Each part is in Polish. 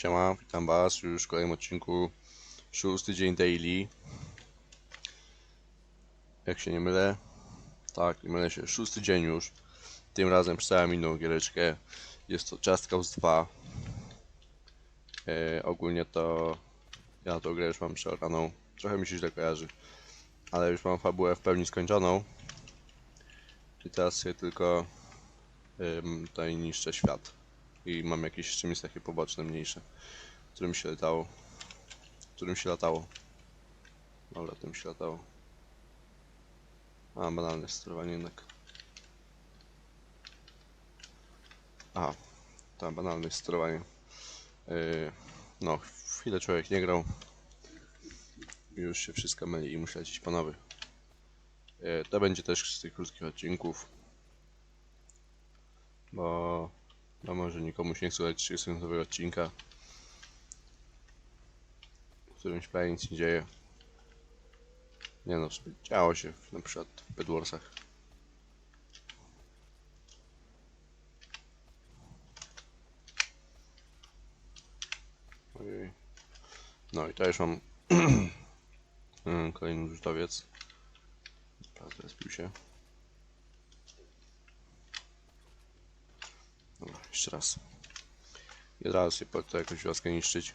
Siema, witam was już w kolejnym odcinku. Szósty dzień daily. Jak się nie mylę. Tak, nie mylę się. Szósty dzień już. Tym razem przystałem inną giereczkę. Jest to Just Cause 2. E, ogólnie to ja tą grę już mam przeoraną. Trochę mi się źle kojarzy. Ale już mam fabułę w pełni skończoną. I teraz sobie tylko tutaj niszczę świat. I mam jakieś jeszcze misje takie poboczne, mniejsze, którym się latało. Którym się latało. Dobra, tym się latało. A, banalne sterowanie jednak. Aha, to banalne sterowanie. Yy, no, chwilę człowiek nie grał. Już się wszystko myli i muszę lecieć po nowy. Yy, to będzie też z tych krótkich odcinków. Bo no może nikomu się nie dać 30-minutowego odcinka, w którym się prawie nic nie dzieje. Nie no, działo się na przykład w Bedwarsach. Ojej. No i to już mam mm, kolejny rzutowiec. Teraz się. Jeszcze raz. I od razu sobie to jakąś wioskę niszczyć.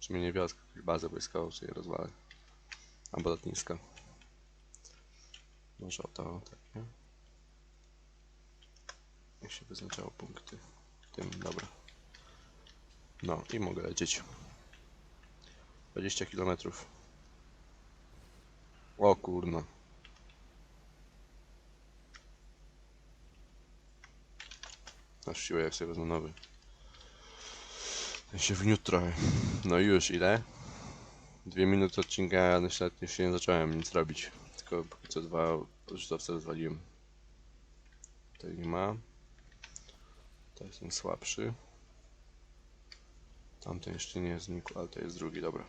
Czy mnie nie wioskę, jakąś bazę wojskową sobie rozwalę. Albo lotniska. Może o to takie. Jak się wyznaczało punkty. Tym, dobra. No i mogę lecieć. 20 km. O kurno. Aż siłę jak sobie wezmę nowy. Się wgniótł trochę. No już ile? Dwie minuty odcinka, ja jeszcze nie zacząłem nic robić. Tylko póki co dwa rzutowce rozwaliłem. Tutaj nie ma. To jest ten słabszy. Tamten jeszcze nie znikł, ale to jest drugi, dobra.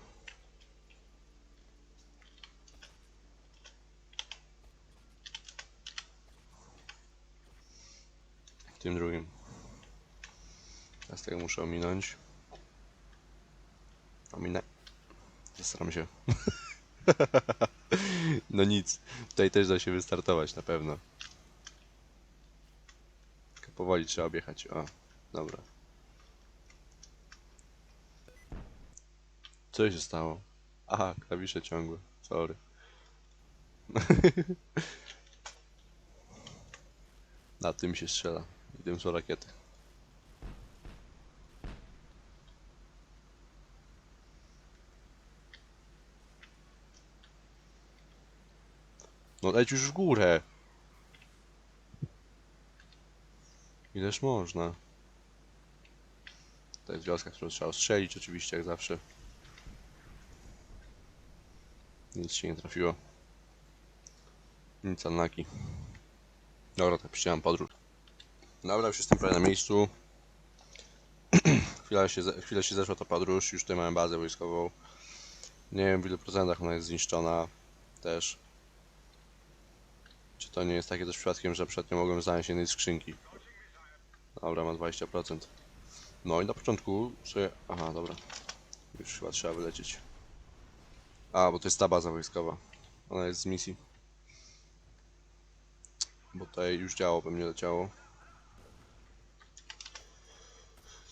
Tym drugim. Teraz tego muszę ominąć. Ominę. Zastaram się. no nic. Tutaj też da się wystartować na pewno. Tylko powoli trzeba objechać. O, dobra. Co się stało? Aha, klawisze ciągłe. Sorry. Na tym się strzela. I tym są rakiety. No leć już w górę. Ileż można. To jest wioska, którą trzeba ostrzelić oczywiście, jak zawsze. Nic się nie trafiło. Nic unlucky. Dobra, to przyjąłem podróż. Dobra, już jestem prawie na miejscu. chwilę, się, chwilę się zeszła ta podróż, już tutaj mamy bazę wojskową. Nie wiem w ilu procentach ona jest zniszczona też. Czy to nie jest takie też przypadkiem, że przednio mogłem znaleźć jednej skrzynki? Dobra, ma 20%. No i na początku sobie... Aha, dobra. Już chyba trzeba wylecieć. A, bo to jest ta baza wojskowa. Ona jest z misji. Bo tutaj już działo we mnie leciało.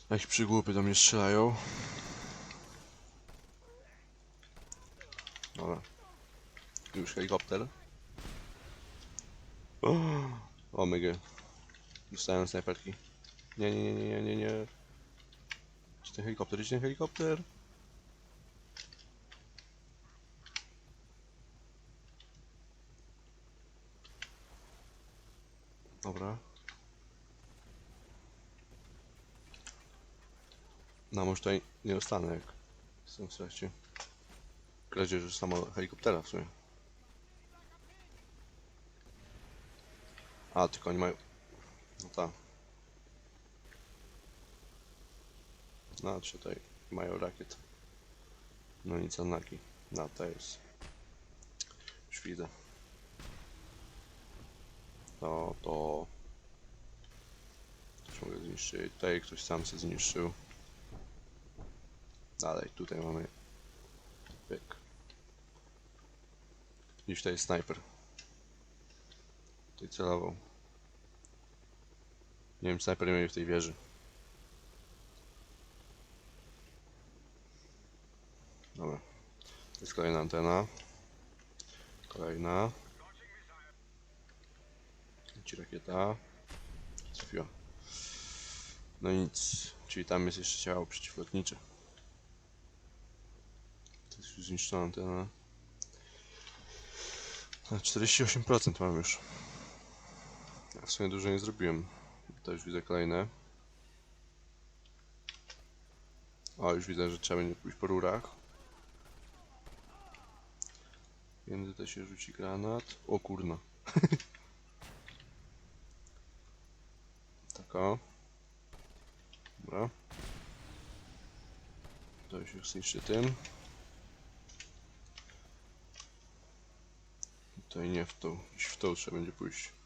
Jakieś przygłupy do mnie strzelają. Dobra. Już helikopter. O, Omega. Dostałem snajperki. Nie, nie, nie, nie, nie, nie. Gdzie ten helikopter? Gdzie ten helikopter? Dobra. No może tutaj nie dostanę jak jestem w trakcie kradzieży samo helikoptera w sumie. A, tylko oni mają... No tak. No, czy tutaj mają rakiet. No nic anaki. No, to jest... Już widzę. To, to... Też mogę zniszczyć. Tutaj ktoś sam się zniszczył. Dalej, tutaj mamy. Pyk. I tutaj snajper. Tutaj celował. Nie wiem, snajper mieli w tej wieży. Dobra. To jest kolejna antena. Kolejna. Leci rakieta. Trafiła. No nic. Czyli tam jest jeszcze ciało przeciwlotnicze. To jest już zniszczona antena. Na 48% mam już. W sumie dużo nie zrobiłem. To już widzę kolejne. O, już widzę, że trzeba będzie pójść po rurach. Między to się rzuci granat. O kurna. Taka. Dobra. To się zniszczy tym. Tutaj nie w tą. Gdzieś w tą trzeba będzie pójść.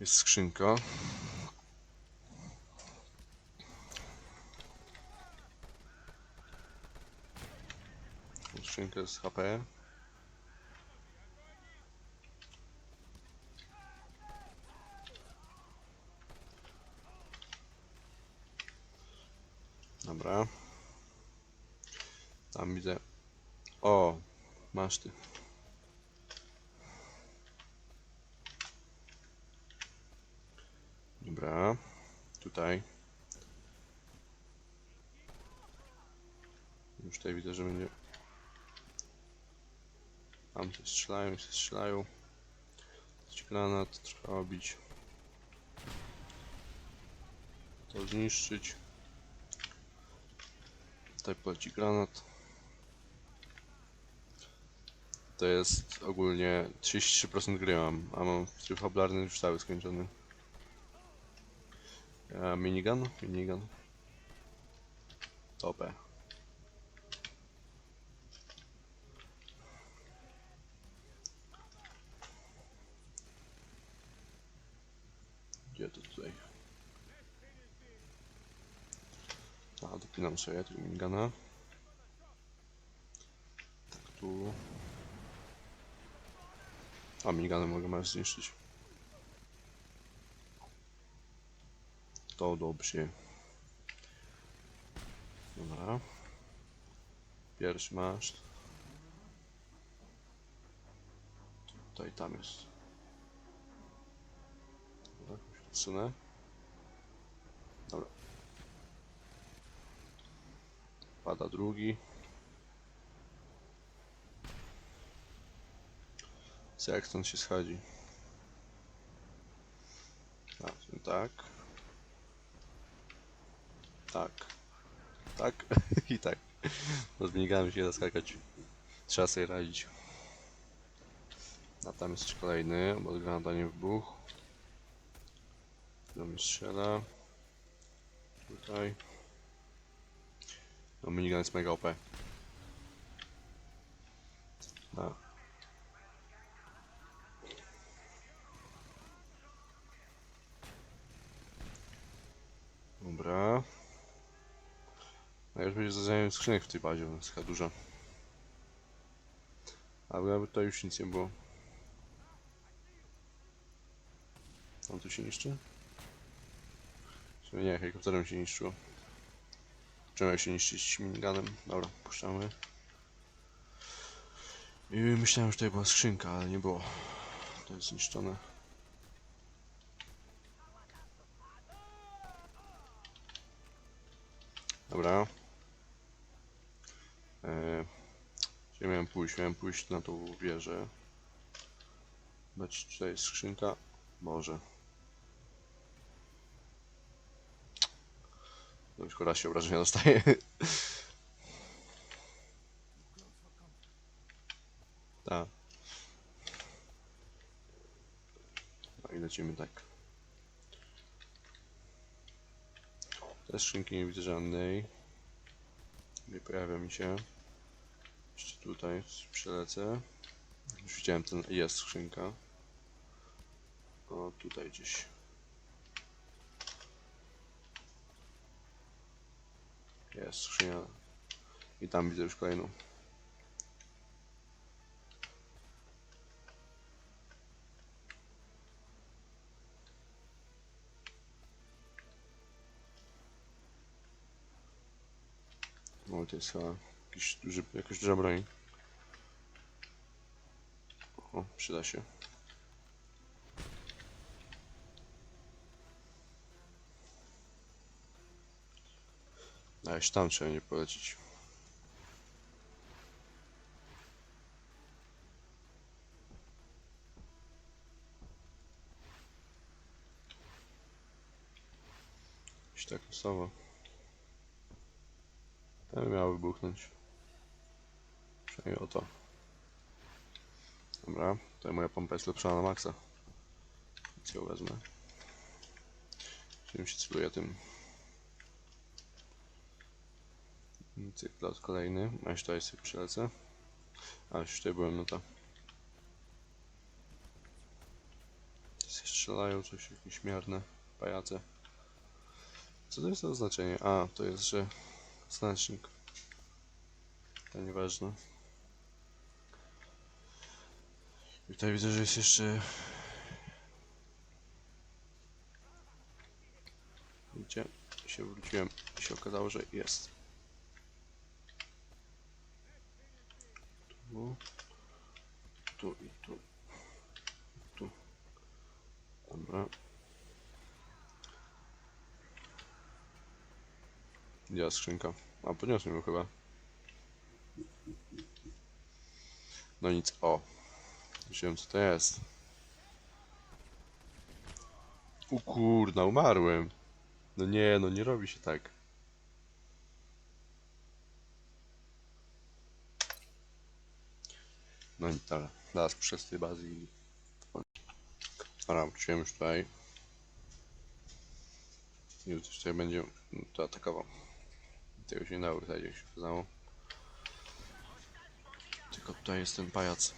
Jest skrzynka. Skrzynkę z HP. Dobra. Tam widzę. O, masz ty. Dobra. Tutaj. Już tutaj widzę, że będzie. Tam się strzelają, się strzelają. Granat, trzeba obić. To zniszczyć. Tutaj poleci granat. To jest ogólnie 33% gry mam, a mam tryb fabularny już cały skończony. A minigun? Minigun. Topę. Gdzie to tutaj? A, dopinam sobie tego minigana. Tak tu. A, miniganem mogę masz zniszczyć. To dobrze. Dobra. Pierwszy masz. Tutaj, tam jest. Dobra, jakoś odsunę. Dobra. Pada drugi. Stąd się schodzi? Tak. Tak. Tak. I tak. Z minigami się da skakać. Trzeba sobie radzić. A tam jest kolejny, bo granata nie wybuch. Do mnie strzela. Tutaj. No minigun jest mega OP. No. Dobra. A już będzie zadanie skrzynek w tej bazie, bo jest taka duża. A jakby to już nic nie było. On tu się niszczy? Czy nie, helikopterem się niszczyło. Czemu jak się niszczyć miniganem? Dobra, puszczamy. I myślałem, że tutaj była skrzynka, ale nie było. To jest zniszczone. Dobra. Eee, gdzie miałem pójść? Miałem pójść na tą wieżę. Zobaczcie, tutaj skrzynka. Może. No już raz się obrażenia dostaje. Tak. No i lecimy tak. Te skrzynki nie widzę żadnej. Nie pojawia mi się. Jeszcze tutaj przelecę. Już widziałem ten. Jest skrzynka. O, tutaj gdzieś. Jest skrzynia. I tam widzę już kolejną. O, to jest chyba jakiś duży, jakaś duża broń. O, przyda się. A jeszcze tam trzeba nie polecić. Gdzieś tak losowo. Ten miał wybuchnąć. Przynajmniej o to. Dobra, to moja pompa jest lepsza na maksa. Więc ją wezmę. Czym się celuje tym. Cyklot kolejny. A jeszcze tutaj sobie przylecę. A już tutaj byłem, no to. Strzelają coś, jakieś miarne pajace. Co to jest za oznaczenie? A, to jest, że znacznik. To nieważne. I tutaj widzę, że jest jeszcze... Gdzie się wróciłem i się okazało, że jest. Tu, tu i tu. Tu. Dobra. Gdzie skrzynka? A, podniosłem ją chyba. No nic, o. Już wiem co to jest. U kurna, umarłem. No nie, no nie robi się tak. No i tak, teraz przez tej bazy i... Wróciłem już tutaj. I już tutaj będzie to atakował. Tego się nie dało wsadzić, jak się okazało. Tylko tutaj jest ten pajac.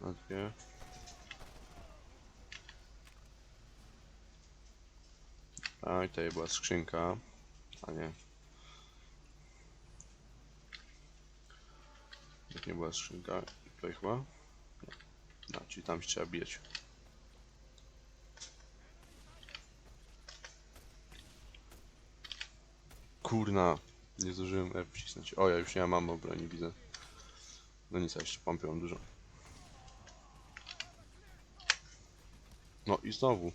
Na dwie. A i tutaj była skrzynka. A nie. Jak nie była skrzynka. Tutaj chyba. No, czyli tam się trzeba bijać. Kurna, nie zdążyłem F wcisnąć. O, ja już nie mam ammo broni, widzę. No nic, ja jeszcze pompy mam dużo. No i znowu.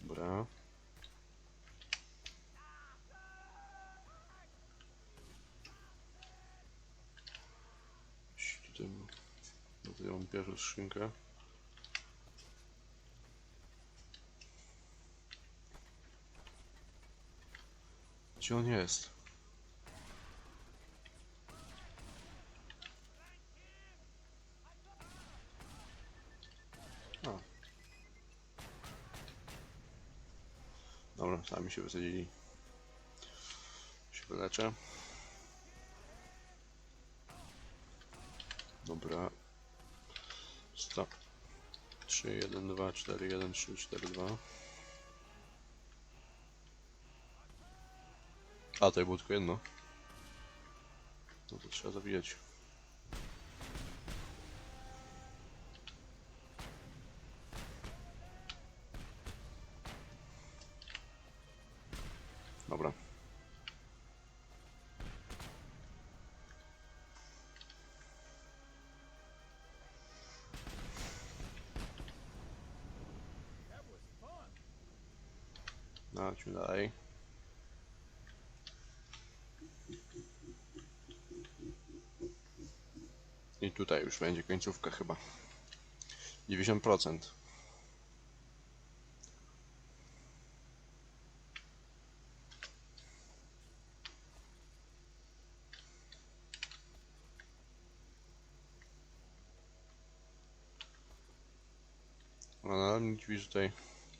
Dobra. Gdzieś Tutaj, mam- no tutaj skrzynkę. Gdzie on jest? A. Dobra, sami się wysadzili. Się wyleczę. Dobra. Stop. 3, 1, 2, 4, 1, 3, 4, 2. A, tutaj było tylko jedno. No to trzeba zabijać. Idźmy dalej. I tutaj już będzie końcówka chyba. 90%. No, ale tutaj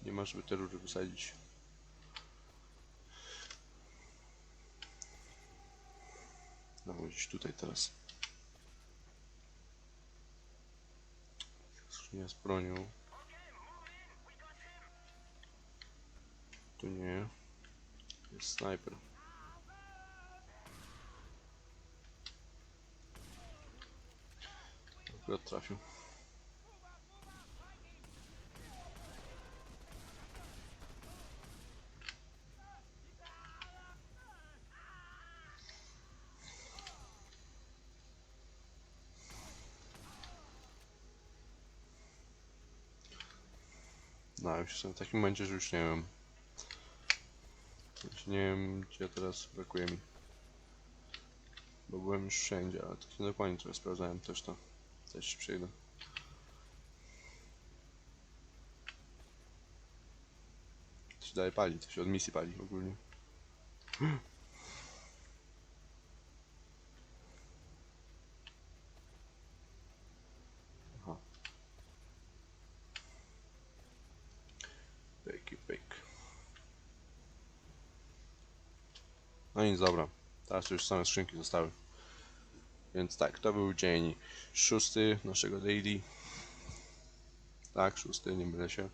nie ma, żeby te rury wysadzić. Gdzieś tutaj teraz. Skrzynia z bronią. Tu nie. Jest snajper. Akurat trafił. No, już jestem w takim momencie, że już nie wiem. Już nie wiem, gdzie teraz brakuje mi. Bo byłem już wszędzie, ale tak nie dokładnie trochę sprawdzałem też to. Też się przejdę. To się dalej pali, to się od misji pali ogólnie. Aha. Pyk i pyk. No nic, dobra. Teraz już same skrzynki zostały. Więc tak, to był dzień szósty naszego daily. Tak, szósty, nie mylę się.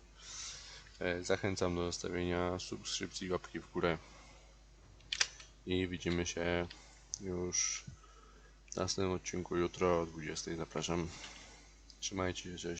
E, Zachęcam do zostawienia subskrypcji, łapki w górę. I widzimy się już w następnym odcinku jutro o 20. Zapraszam. Trzymajcie się, cześć.